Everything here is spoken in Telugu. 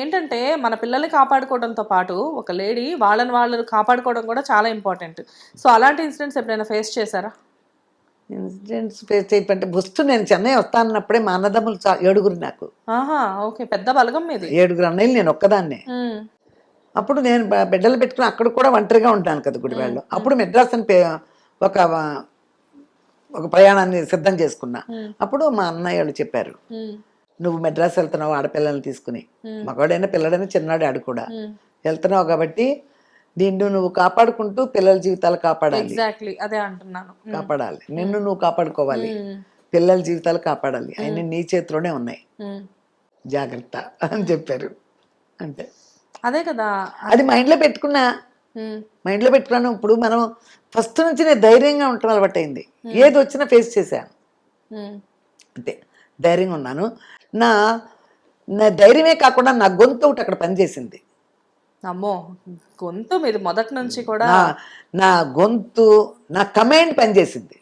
ఏంటంటే మన పిల్లల్ని కాపాడుకోవడంతో పాటు ఒక లేడీ వాళ్ళని వాళ్ళు కాపాడుకోవడం కూడా చాలా ఇంపార్టెంట్. సో అలాంటి ఇన్సిడెంట్స్ ఎప్పుడైనా ఫేస్ చేశారా? ఇన్సిడెంట్స్ ఫేస్ చేయమంటే ఫస్ట్ నేను చెన్నై వస్తానన్నప్పుడే మా అన్నదమ్ములు ఏడుగురు నాకు. ఆహా ఓకే. పెద్ద బలగం మీది. ఏడుగురు అన్నయ్యలు నేను ఒక్కదాన్నే. అప్పుడు నేను బిడ్డలు పెట్టుకుని అక్కడ కూడా ఒంటరిగా ఉంటాను కదా గుడివాడలో అప్పుడు మెడ్రాస్ అని ఒక ఒక ప్రయాణాన్ని సిద్ధం చేసుకున్నా. అప్పుడు మా అన్నయ్య వాళ్ళు చెప్పారు. నువ్వు మెడ్రాస్ వెళ్తున్నావు ఆడపిల్లల్ని తీసుకుని. మగవాడైనా పిల్లడైనా చిన్నాడు ఆడు కూడా. వెళ్తున్నావు కాబట్టి నిన్ను నువ్వు కాపాడుకుంటూ పిల్లల జీవితాలు కాపాడాలి. అదే అంటున్నాను. కాపాడాలి. నిన్ను నువ్వు కాపాడుకోవాలి. పిల్లల జీవితాలు కాపాడాలి. అన్ని నీ చేతిలోనే ఉన్నాయి. జాగ్రత్త అని చెప్పారు. అంటే అదే కదా. అది మైండ్లో పెట్టుకున్నా. ఉమ్, మైండ్లో పెట్టుకున్నాను. ఇప్పుడు మనం ఫస్ట్ నుంచి నేను ధైర్యంగా ఉండటం అలవాటైంది. ఏది వచ్చినా ఫేస్ చేశాను. అంతే. ధైర్యంగా ఉన్నాను. నా నా ధైర్యమే కాకుండా నా గొంతు ఒకటి అక్కడ పనిచేసింది. అమ్మో గొంతు మీరు మొదటి నుంచి కూడా నా గొంతు నా కమాండ్ పనిచేసింది.